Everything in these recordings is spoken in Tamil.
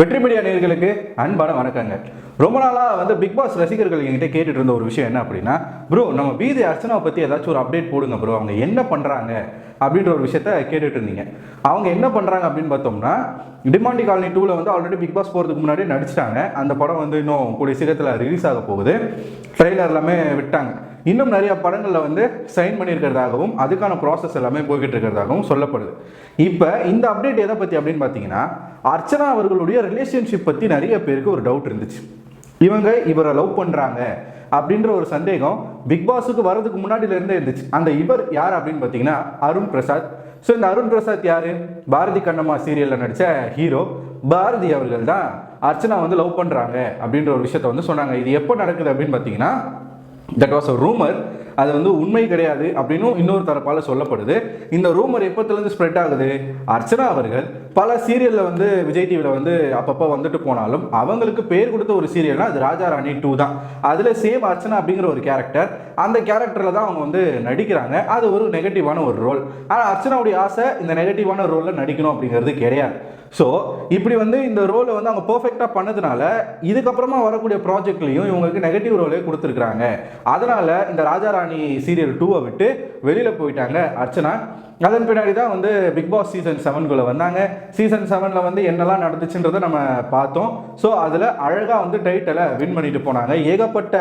வெற்றி மீடியா நேர்களுக்கு அன்பான வணக்கங்க. ரொம்ப நாளாக வந்து பிக் பாஸ் ரசிகர்கள் என்கிட்ட கேட்டுட்டு இருந்த ஒரு விஷயம் என்ன அப்படின்னா ப்ரோ நம்ம பீதி அர்ச்சனாவை பற்றி ஏதாச்சும் ஒரு அப்டேட் போடுங்க ப்ரோ அவங்க என்ன பண்ணுறாங்க அப்படின்ற ஒரு விஷயத்த கேட்டுட்டு இருந்தீங்க. அவங்க என்ன பண்ணுறாங்க அப்படின்னு பார்த்தோம்னா டிமாண்டி காலனி டூவில் வந்து ஆல்ரெடி பிக் பாஸ் போகிறதுக்கு முன்னாடி நடிச்சிட்டாங்க. அந்த படம் வந்து இன்னும் கூடிய சீக்கிரத்தில் ரிலீஸ் ஆக போகுது. ட்ரெய்லர் எல்லாமே விட்டாங்க. இன்னும் நிறைய படங்களில் வந்து சைன் பண்ணியிருக்கிறதாகவும் அதுக்கான ப்ராசஸ் எல்லாமே போய்கிட்டு இருக்கிறதாகவும் சொல்லப்படுது. இப்போ இந்த அப்டேட் எதை பற்றி அப்படின்னு பார்த்தீங்கன்னா அர்ச்சனா அவர்களுடைய ரிலேஷன்ஷிப் பற்றி நிறைய பேருக்கு ஒரு டவுட் இருந்துச்சு. இவங்க இவரை லவ் பண்ணுறாங்க அப்படின்ற ஒரு சந்தேகம் பிக் பாஸுக்கு வரதுக்கு முன்னாடியிலேருந்தே இருந்துச்சு. அந்த இவர் யார் அப்படின்னு பார்த்தீங்கன்னா அருண் பிரசாத். ஸோ இந்த அருண் பிரசாத் யார்? பாரதி கண்ணம்மா சீரியலில் நடித்த ஹீரோ பாரதி அவர்கள் தான் அர்ச்சனா வந்து லவ் பண்ணுறாங்க அப்படின்ற ஒரு விஷயத்த வந்து சொன்னாங்க. இது எப்போ நடக்குது அப்படின்னு பார்த்தீங்கன்னா that was a rumor. அது வந்து உண்மை கிடையாது அப்படின்னு இன்னொரு தரப்பால் சொல்லப்படுது. இந்த ரூமர் எப்போத்துலேருந்து ஸ்ப்ரெட் ஆகுது? அர்ச்சனா அவர்கள் பல சீரியலில் வந்து விஜய் டிவியில் வந்து அப்பப்போ வந்துட்டு போனாலும் அவங்களுக்கு பேர் கொடுத்த ஒரு சீரியல்னா அது ராஜா ராணி டூ தான். அதில் சேம் அர்ச்சனா அப்படிங்கிற ஒரு கேரக்டர் அந்த கேரக்டரில் தான் அவங்க வந்து நடிக்கிறாங்க. அது ஒரு நெகட்டிவான ஒரு ரோல் ஆனால் அர்ச்சனாவுடைய ஆசை இந்த நெகட்டிவான ரோலில் நடிக்கணும் அப்படிங்கிறது கிடையாது. ஸோ இப்படி வந்து இந்த ரோலை வந்து அவங்க பர்ஃபெக்டாக பண்ணதுனால இதுக்கப்புறமா வரக்கூடிய ப்ராஜெக்ட்லையும் இவங்களுக்கு நெகட்டிவ் ரோலே கொடுத்துருக்குறாங்க. அதனால இந்த ராஜாராணி சீரியல் டூவை விட்டு வெளியில் போயிட்டாங்க அர்ச்சனா. அதன் பின்னாடி தான் வந்து பிக் பாஸ் சீசன் செவன்குள்ளே வந்தாங்க. சீசன் செவனில் வந்து என்னெல்லாம் நடந்துச்சுன்றதை நம்ம பார்த்தோம். ஸோ அதில் அழகாக வந்து டைட்டிலை வின் பண்ணிட்டு போனாங்க. ஏகப்பட்ட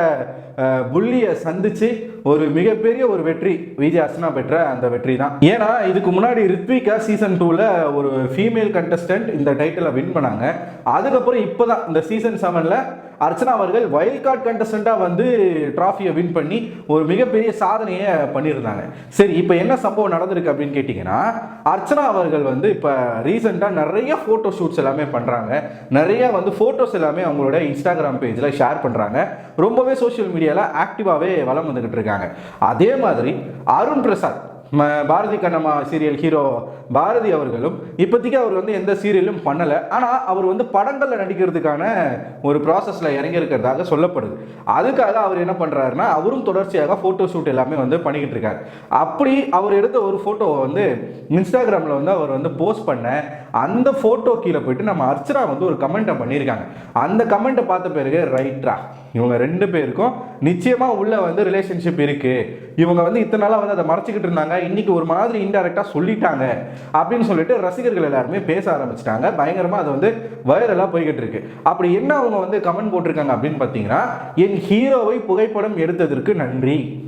புள்ளியை சந்திச்சு ஒரு மிகப்பெரிய ஒரு வெற்றி விஜய் அர்ச்சனா பெற்ற அந்த வெற்றி தான். ஏன்னா இதுக்கு முன்னாடி ரித்விகா சீசன் டூவில் ஒரு ஃபீமேல் கண்டஸ்டன்ட் இந்த டைட்டிலை வின் பண்ணாங்க. அதுக்கப்புறம் இப்போ தான் இந்த சீசன் செவனில் அர்ச்சனா அவர்கள் வைல்ட் கார்டு கண்டஸ்டண்டாக வந்து ட்ராஃபியை வின் பண்ணி ஒரு மிகப்பெரிய சாதனையை பண்ணியிருந்தாங்க. சரி இப்போ என்ன சம்பவம் நடந்திருக்கு அப்படின்னு கேட்டிங்கன்னா அர்ச்சனா அவர்கள் வந்து இப்போ ரீசெண்டாக நிறைய ஃபோட்டோ ஷூட்ஸ் எல்லாமே பண்ணுறாங்க நிறைய வந்து ஃபோட்டோஸ் எல்லாமே அவங்களோட இன்ஸ்டாகிராம் பேஜில் ஷேர் பண்ணுறாங்க ரொம்பவே சோஷியல் மீடியாவில் ஆக்டிவாகவே வளம் வந்துக்கிட்டு இருக்காங்க. அதே மாதிரி அருண் பிரசாத் பாரதி கண்ணம்மா சீரியல் ஹீரோ பாரதி அவர்களும் இப்போதைக்கு அவர் வந்து எந்த சீரியலும் பண்ணலை. ஆனால் அவர் வந்து படங்களில் நடிக்கிறதுக்கான ஒரு ப்ராசஸில் இறங்கியிருக்கிறதாக சொல்லப்படுது. அதுக்காக அவர் என்ன பண்ணுறாருன்னா அவரும் தொடர்ச்சியாக ஃபோட்டோ ஷூட் எல்லாமே வந்து பண்ணிக்கிட்டு இருக்காரு. அப்படி அவர் எடுத்த ஒரு ஃபோட்டோவை வந்து இன்ஸ்டாகிராமில் வந்து அவர் வந்து போஸ்ட் பண்ண அந்த ஃபோட்டோ கீழே போயிட்டு நம்ம அர்ச்சனா வந்து ஒரு கமெண்ட்டை பண்ணியிருக்காங்க. அந்த கமெண்ட்டை பார்த்த பிறகு ரைட்ரா இவங்க ரெண்டு பேருக்கும் நிச்சயமாக உள்ளே வந்து ரிலேஷன்ஷிப் இருக்குது இவங்க வந்து இத்தனை நாளாக வந்து அதை மறைச்சிக்கிட்டு இருந்தாங்க. இன்றைக்கி ஒரு மாதிரி இன்டெரக்டாக சொல்லிட்டாங்க. அப்படின்னு சொல்லிட்டு ரசிகர்கள் எல்லாருமே பேச ஆரம்பிச்சிட்டாங்க. பயங்கரமாக அது வந்து வைரலாக போய்கிட்டு இருக்கு. அப்படி என்ன அவங்க வந்து கமெண்ட் போட்டிருக்காங்க அப்படின்னு பார்த்தீங்கன்னா என் ஹீரோவை புகைப்படம் எடுத்ததற்கு நன்றி.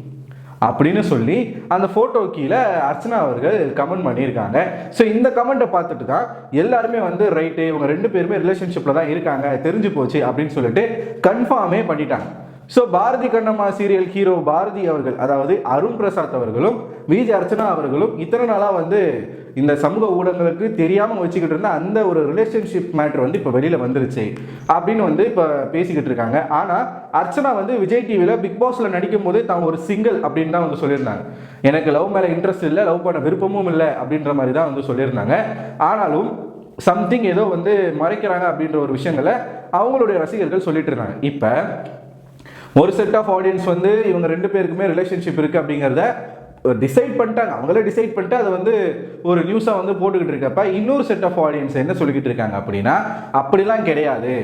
அப்படின்னு சொல்லி அந்த ஃபோட்டோ கீழே அர்ச்சனா அவர்கள் கமெண்ட் பண்ணியிருக்காங்க. ஸோ இந்த கமெண்ட்டை பார்த்துட்டு தான் எல்லாருமே வந்து ரைட்டு இவங்க ரெண்டு பேருமே ரிலேஷன்ஷிப்பில் தான் இருக்காங்க தெரிஞ்சு போச்சு அப்படின்னு சொல்லிட்டு கன்ஃபார்மே பண்ணிட்டாங்க. So Bharathi Kannamma serial hero Bharathi அவர்கள் அதாவது அருண் பிரசாத் அவர்களும் விஜய் அர்ச்சனா அவர்களும் இத்தனை நாளாக வந்து இந்த சமூக ஊடகங்களுக்கு தெரியாமல் வச்சுக்கிட்டு இருந்த அந்த ஒரு ரிலேஷன்ஷிப் மேட்ரு வந்து இப்போ வெளியில் வந்துருச்சு அப்படின்னு வந்து இப்போ பேசிக்கிட்டு இருக்காங்க. ஆனால் அர்ச்சனா வந்து விஜய் டிவியில் பிக் பாஸில் நடிக்கும் போதே தான் ஒரு சிங்கிள் அப்படின்னு தான் வந்து சொல்லியிருந்தாங்க. எனக்கு லவ் மேலே இன்ட்ரெஸ்ட் இல்லை லவ் பண்ண விருப்பமும் இல்லை அப்படின்ற மாதிரி தான் வந்து சொல்லியிருந்தாங்க. ஆனாலும் சம்திங் ஏதோ வந்து மறைக்கிறாங்க அப்படின்ற ஒரு விஷயங்களை அவங்களுடைய ரசிகர்கள் சொல்லிட்டு இருந்தாங்க. இப்போ ஒரு செட் ஆஃப் ஆடியன்ஸ் வந்து இவங்க ரெண்டு பேருக்குமே ரிலேஷன்ஷிப் இருக்குது அப்படிங்கிறத டிசைட் பண்ணிட்டாங்க. அவங்களே டிசைட் பண்ணிட்டு அதை வந்து ஒரு நியூஸாக வந்து போட்டுக்கிட்டு இருக்கப்ப இன்னொரு செட் ஆஃப் ஆடியன்ஸ் என்ன சொல்லிக்கிட்டு இருக்காங்க அப்படின்னா அப்படிலாம் கிடையாது.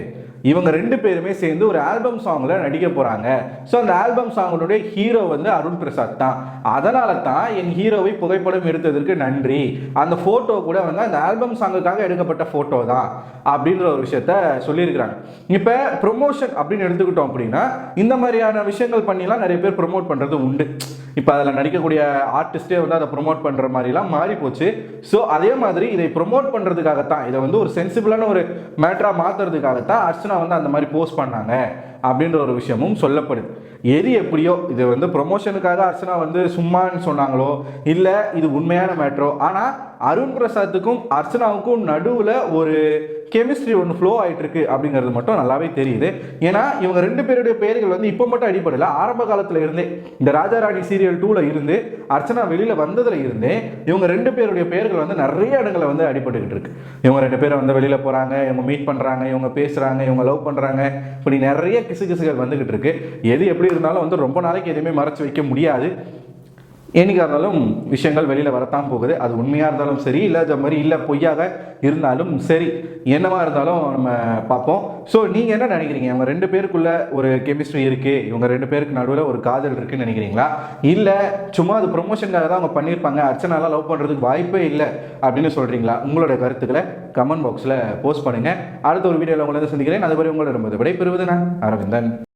இவங்க ரெண்டு பேருமே சேர்ந்து ஒரு ஆல்பம் சாங்கில் நடிக்க போகிறாங்க ஸோ அந்த ஆல்பம் சாங்கினுடைய ஹீரோ வந்து அருண் பிரசாத் தான். அதனால தான் என் ஹீரோவை புகைப்படம் எடுத்ததற்கு நன்றி. அந்த ஃபோட்டோ கூட வந்து அந்த ஆல்பம் சாங்குக்காக எடுக்கப்பட்ட ஃபோட்டோ தான். அப்படின்ற ஒரு விஷயத்த சொல்லியிருக்கிறாங்க. இப்போ ப்ரொமோஷன் அப்படின்னு எடுத்துக்கிட்டோம் அப்படின்னா இந்த மாதிரியான விஷயங்கள் பண்ணிலாம் நிறைய பேர் ப்ரொமோட் பண்ணுறது உண்டு. இப்போ அதில் நடிக்கக்கூடிய ஆர்டிஸ்ட்டே வந்து அதை ப்ரொமோட் பண்ணுற மாதிரிலாம் மாறி போச்சு ஸோ அதே மாதிரி இதை ப்ரொமோட் பண்ணுறதுக்காகத்தான் இதை வந்து ஒரு சென்சிபிளான ஒரு மேட்டராக மாற்றுறதுக்காகத்தான் அர்ச்சனா வந்து அந்த மாதிரி போஸ்ட் பண்ணாங்க அப்படின்ற ஒரு விஷயமும் சொல்லப்படுது. எது எப்படியோ இது வந்து ப்ரொமோஷனுக்காக அர்ச்சனா வந்து சும்மான்னு சொன்னாங்களோ இல்லை இது உண்மையான மேட்ரோ ஆனால் அருண் பிரசாத்துக்கும் அர்ச்சனாவுக்கும் நடுவில் ஒரு கெமிஸ்ட்ரி ஒன்று ஃப்ளோ ஆகிட்டுருக்கு அப்படிங்கிறது மட்டும் நல்லாவே தெரியுது. ஏன்னா இவங்க ரெண்டு பேருடைய பெயர்கள் வந்து இப்போ மட்டும் அடிப்படையில் ஆரம்ப காலத்தில் இருந்தே இந்த ராஜாராணி சீரியல் டூவில் இருந்து அர்ச்சனா வெளியில் வந்ததில் இருந்தே இவங்க ரெண்டு பேருடைய பெயர்கள் வந்து நிறைய இடங்களில் வந்து அடிபட்டுக்கிட்டு இருக்கு. இவங்க ரெண்டு பேரும் வந்து வெளியில் போகிறாங்க இவங்க மீட் பண்ணுறாங்க இவங்க பேசுகிறாங்க இவங்க லவ் பண்ணுறாங்க இப்படி நிறைய கிசு கிசுகள் வந்துக்கிட்டு இருக்கு. எது எப்படி இருந்தாலும் வந்து ரொம்ப நாளைக்கு எதுவுமே மறைச்சு வைக்க முடியாது. என்னைக்கா இருந்தாலும் விஷயங்கள் வெளியில் வரத்தான் போகுது. அது உண்மையாக இருந்தாலும் சரி இல்லை அது மாதிரி இல்லை பொய்யாக இருந்தாலும் சரி. என்னவா இருந்தாலும் நம்ம பார்ப்போம். ஸோ நீங்கள் என்ன நினைக்கிறீங்க? இவங்க ரெண்டு பேருக்குள்ள ஒரு கெமிஸ்ட்ரி இருக்குது இவங்க ரெண்டு பேருக்கு நடுவில் ஒரு காதல் இருக்குன்னு நினைக்கிறீங்களா? இல்லை சும்மா அது ப்ரொமோஷனுக்காக தான் அவங்க பண்ணியிருப்பாங்க. அர்ச்சனாலாம் லவ் பண்ணுறதுக்கு வாய்ப்பே இல்லை அப்படின்னு சொல்கிறீங்களா உங்களோட கருத்துக்களை கமெண்ட் பாக்ஸில் போஸ்ட் பண்ணுங்கள் அடுத்த ஒரு வீடியோவில் உங்களை சந்திக்கிறேன். அதுவரை உங்களோட விடைபெறுவது நான் அரவிந்தன்.